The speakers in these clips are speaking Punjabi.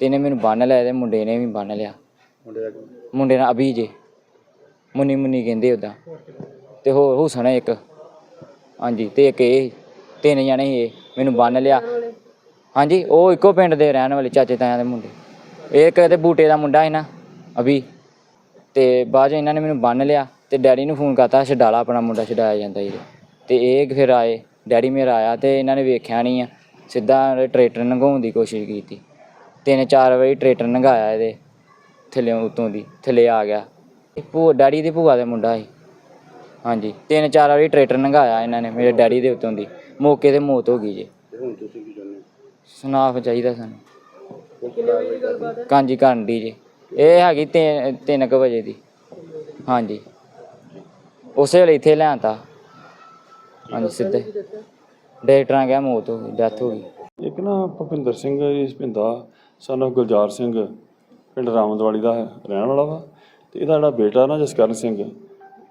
ਤੇ ਇਹਨੇ ਮੈਨੂੰ ਬੰਨ ਲਿਆ ਤੇ ਮੁੰਡੇ ਨੇ ਵੀ ਬੰਨ ਲਿਆ। ਮੁੰਡੇ ਦਾ ਮੁੰਡੇ ਨਾਲ ਅਭੀ ਜੇ। ਮੁੰਨੀ ਮੁੰਨੀ ਕਹਿੰਦੇ ਉਦਾਂ ਤੇ ਹੋਰ ਹੁਸਨ ਹੈ ਇੱਕ। ਹਾਂਜੀ ਤੇ ਇੱਕ ਇਹ ਤਿੰਨ ਜਣੇ ਸੀ ਇਹ। ਮੈਨੂੰ ਬੰਨ ਲਿਆ। ਹਾਂਜੀ ਉਹ ਇੱਕੋ ਪਿੰਡ ਦੇ ਰਹਿਣ ਵਾਲੇ ਚਾਚੇ ਤਾਇਆਂ ਦੇ ਮੁੰਡੇ। ਇਹ ਕਿਤੇ ਬੂਟੇ ਦਾ ਮੁੰਡਾ ਸੀ ਨਾ ਅਭੀ। ਤੇ ਬਾਅਦ 'ਚ ਇਹਨਾਂ ਨੇ ਮੈਨੂੰ ਬੰਨ ਲਿਆ ਤੇ ਡੈਡੀ ਨੂੰ ਫੋਨ ਕਰਤਾ ਛਡਾਲਾ ਆਪਣਾ ਮੁੰਡਾ ਛਡਾਇਆ ਜਾਂਦਾ ਜੀ ਤੇ ਇਹ ਫਿਰ ਆਏ। ਡੈਡੀ ਮੇਰਾ ਆਇਆ ਤੇ ਇਹਨਾਂ ਨੇ ਵੇਖਿਆ ਨਹੀਂ ਆ। ਸਿੱਧਾ ਟਰੈਕਟਰ ਲੰਘਾਉਣ ਦੀ ਕੋਸ਼ਿਸ਼ ਕੀਤੀ। ਤਿੰਨ ਚਾਰ ਵਾਰੀ ਟਰੈਕਟਰ ਲੰਘਾਇਆ ਇਹਦੇ ਥੱਲੇ ਉਤੋਂ ਦੀ ਥੱਲੇ ਆ ਗਿਆ। ਭੂਆ ਡੈਡੀ ਦੀ ਭੂਆ ਦਾ ਮੁੰਡਾ ਸੀ। ਹਾਂਜੀ ਤਿੰਨ ਚਾਰ ਵਾਰੀ ਟਰੈਕਟਰ ਲੰਘਾਇਆ ਇਹਨਾਂ ਨੇ ਮੇਰੇ ਡੈਡੀ ਦੇ ਉੱਤੋਂ ਦੀ। ਮੌਕੇ ਤੇ ਮੌਤ ਹੋ ਗਈ ਜੀ। ਹੁਣ ਤੁਸੀਂ ਕੀ ਚਾਹੁੰਦੇ ਚਾਹੀਦਾ ਸਾਨੂੰ। ਕਾਂਜੀ ਕਰਨ ਦੀ ਜੀ। ਇਹ ਹੈਗੀ 3 ਕੁ ਵਜੇ ਦੀ। ਹਾਂਜੀ। ਉਸੇ ਵੇਲੇ ਇੱਥੇ ਲਿਆਂਤਾ ਹਾਂਜੀ ਸਿੱਧੇ। ਡਾਕਟਰਾਂ ਕਿਹਾ ਮੌਤ ਹੋ ਗਈ ਡੈਥ ਹੋ ਗਈ। ਇੱਕ ਨਾ ਭੁਪਿੰਦਰ ਸਿੰਘ ਇਸ ਪਿੰਦਾ son of ਗੁਲਜ਼ਾਰ ਸਿੰਘ ਪਿੰਡ ਰਾਮਦਵਾਲੀ ਦਾ ਰਹਿਣ ਵਾਲਾ ਵਾ ਤੇ ਇਹਦਾ ਜਿਹੜਾ ਬੇਟਾ ਨਾ ਜਸਕਰਨ ਸਿੰਘ,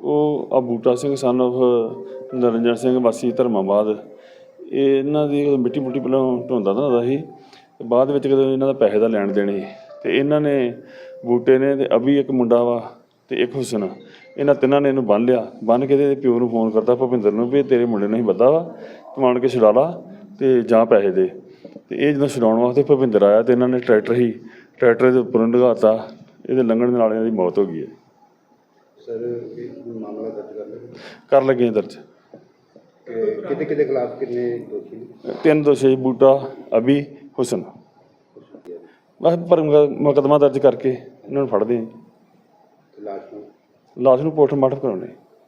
ਉਹ ਆ ਬੂਟਾ ਸਿੰਘ ਸਨ of ਨਰਿੰਜਨ ਸਿੰਘ ਵਾਸੀ ਧਰਮਾਬਾਦ। ਇਹ ਇਹਨਾਂ ਦੀ ਮਿੱਟੀ ਮੁੱਟੀ ਪਹਿਲਾਂ ਢੋਂਦਾ ਦਾ ਸੀ ਤੇ ਬਾਅਦ ਵਿੱਚ ਕਦੇ ਇਹਨਾਂ ਦਾ ਪੈਸੇ ਦਾ ਲੈਣ ਦੇਣ ਸੀ ਤੇ ਇਹਨਾਂ ਨੇ ਬੂਟੇ ਨੇ ਤੇ ਅਭੀ ਇੱਕ ਮੁੰਡਾ ਵਾ ਤੇ ਇੱਕ ਹੁਸਨ। ਇਹਨਾਂ ਤਿੰਨਾਂ ਨੇ ਇਹਨੂੰ ਬੰਨ ਲਿਆ। ਬੰਨ ਕੇ ਤੇ ਪਿਓ ਨੂੰ ਫੋਨ ਕਰਤਾ, ਭੁਪਿੰਦਰ ਨੂੰ ਵੀ ਤੇਰੇ ਮੁੰਡੇ ਨੂੰ ਹੀ ਬੱਦਾ ਵਾ, ਤੂੰ ਆਣ ਕੇ ਛੁਡਾ ਲਾ ਤੇ ਜਾਂ ਪੈਸੇ ਦੇ। ਤੇ ਇਹ ਜਦੋਂ ਛਡਾਉਣ ਵਾਸਤੇ ਭੁਪਿੰਦਰ ਆਇਆ ਤੇ ਇਹਨਾਂ ਨੇ ਟਰੈਕਟਰ ਹੀ ਟਰੈਕਟਰ ਦੇ ਉੱਪਰ ਲਗਾਤਾ ਇਹਦੇ ਲੰਘਣ ਦੇ ਨਾਲ ਇਹਨਾਂ ਦੀ ਮੌਤ ਹੋ ਗਈ ਹੈ। ਸਰ ਇਹ ਮਾਮਲਾ ਦਰਜ ਕਰ ਲਿਆ? ਕਰ ਲੱਗੇ ਦਰਜ। ਕਿਤੇ ਕਿਤੇ ਖਿਲਾਫ ਕਿੰਨੇ ਦੋਸ਼ੀ ਤਿੰਨ ਦੋਸ਼ੀ ਬੂਟਾ ਅਭੀ ਹੁਸਨ। ਬਸ ਪਰ ਮੁਕਦਮਾ ਦਰਜ ਕਰਕੇ ਇਹਨਾਂ ਨੂੰ ਫੜਦੇ। ਤੇ ਲਾਸ਼ ਨੂੰ? ਲਾਸ਼ ਨੂੰ ਪੋਸਟਮਾਰਟਮ ਕਰਾਉਣੇ